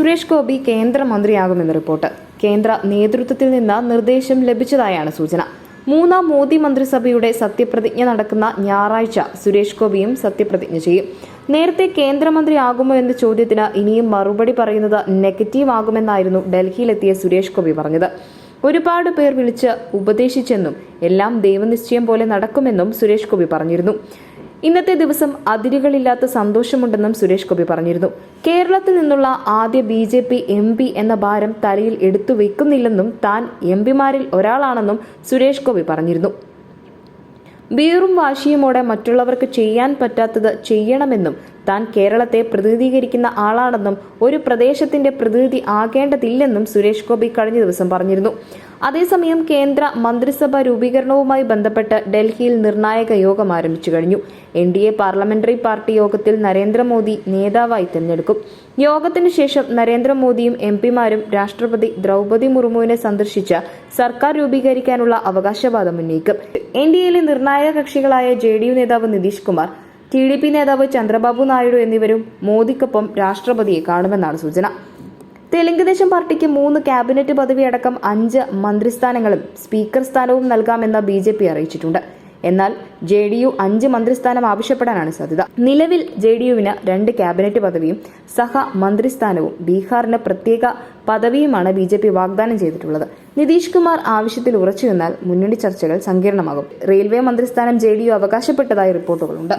Suresh Gopi കേന്ദ്രമന്ത്രിയാകുമെന്ന് report. കേന്ദ്ര നേതൃത്വത്തിൽ നിന്ന് നിർദ്ദേശം ലഭിച്ചതായാണ് സൂചന. മൂന്നാം മോദി മന്ത്രിസഭയുടെ സത്യപ്രതിജ്ഞ നടക്കുന്ന ഞായറാഴ്ച സുരേഷ് ഗോപിയും സത്യപ്രതിജ്ഞ ചെയ്യും. നേരത്തെ കേന്ദ്രമന്ത്രിയാകുമോ എന്ന ചോദ്യത്തിന് ഇനിയും മറുപടി പറയുന്നത് നെഗറ്റീവ് ആകുമെന്നായിരുന്നു ഡൽഹിയിലെത്തിയ സുരേഷ് ഗോപി പറഞ്ഞത്. ഒരുപാട് പേർ വിളിച്ച് ഉപദേശിച്ചെന്നും എല്ലാം ദൈവനിശ്ചയം പോലെ നടക്കുമെന്നും സുരേഷ് ഗോപി പറഞ്ഞിരുന്നു. ഇന്നത്തെ ദിവസം അതിരുകളില്ലാത്ത സന്തോഷമുണ്ടെന്നും സുരേഷ് ഗോപി പറഞ്ഞിരുന്നു. കേരളത്തിൽ നിന്നുള്ള ആദ്യ B J P M P എന്ന ഭാരം തലയിൽ എടുത്തു വെക്കുന്നില്ലെന്നും താൻ എം പിമാരിൽ ഒരാളാണെന്നും സുരേഷ് ഗോപി പറഞ്ഞിരുന്നു. വീറും വാശിയുമോടെ മറ്റുള്ളവർക്ക് ചെയ്യാൻ പറ്റാത്തത് ചെയ്യണമെന്നും താൻ കേരളത്തെ പ്രതിനിധീകരിക്കുന്ന ആളാണെന്നും ഒരു പ്രദേശത്തിന്റെ പ്രതിനിധി ആകേണ്ടതില്ലെന്നും സുരേഷ് ഗോപി കഴിഞ്ഞ ദിവസം പറഞ്ഞിരുന്നു. അതേസമയം കേന്ദ്ര മന്ത്രിസഭ രൂപീകരണവുമായി ബന്ധപ്പെട്ട് ഡൽഹിയിൽ നിർണായക യോഗം ആരംഭിച്ചു കഴിഞ്ഞു. N D A parliamentary party യോഗത്തിൽ നരേന്ദ്രമോദി നേതാവായി തിരഞ്ഞെടുക്കും. യോഗത്തിന് ശേഷം നരേന്ദ്രമോദിയും എം പിമാരും രാഷ്ട്രപതി ദ്രൗപതി മുർമുവിനെ സന്ദർശിച്ച സർക്കാർ രൂപീകരിക്കാനുള്ള അവകാശവാദം ഉന്നയിക്കും. എൻ ഡി എയിലെ നിർണായക കക്ഷികളായ ജെ ഡി യു നേതാവ് Nitish Kumar T D P നേതാവ് ചന്ദ്രബാബു നായിഡു എന്നിവരും മോദിക്കൊപ്പം രാഷ്ട്രപതിയെ കാണുമെന്നാണ് സൂചന. തെലുങ്ക് ദേശം പാർട്ടിക്ക് മൂന്ന് ക്യാബിനറ്റ് പദവി അടക്കം അഞ്ച് മന്ത്രിസ്ഥാനങ്ങളും സ്പീക്കർ സ്ഥാനവും നൽകാമെന്ന് ബി ജെ പി അറിയിച്ചിട്ടുണ്ട്. എന്നാൽ ജെ ഡി യു അഞ്ച് മന്ത്രിസ്ഥാനം ആവശ്യപ്പെടാനാണ് സാധ്യത. നിലവിൽ ജെ ഡി യുവിന് രണ്ട് ക്യാബിനറ്റ് പദവിയും സഹ മന്ത്രിസ്ഥാനവും ബീഹാറിന് പ്രത്യേക പദവിയുമാണ് ബി ജെ പി വാഗ്ദാനം ചെയ്തിട്ടുള്ളത്. നിതീഷ് കുമാർ ആവശ്യത്തിൽ ഉറച്ചു നിന്നാൽ മുന്നണി ചർച്ചകൾ സങ്കീർണമാകും. റെയിൽവേ മന്ത്രിസ്ഥാനം ജെ ഡി യു അവകാശപ്പെട്ടതായി റിപ്പോർട്ടുകളുണ്ട്.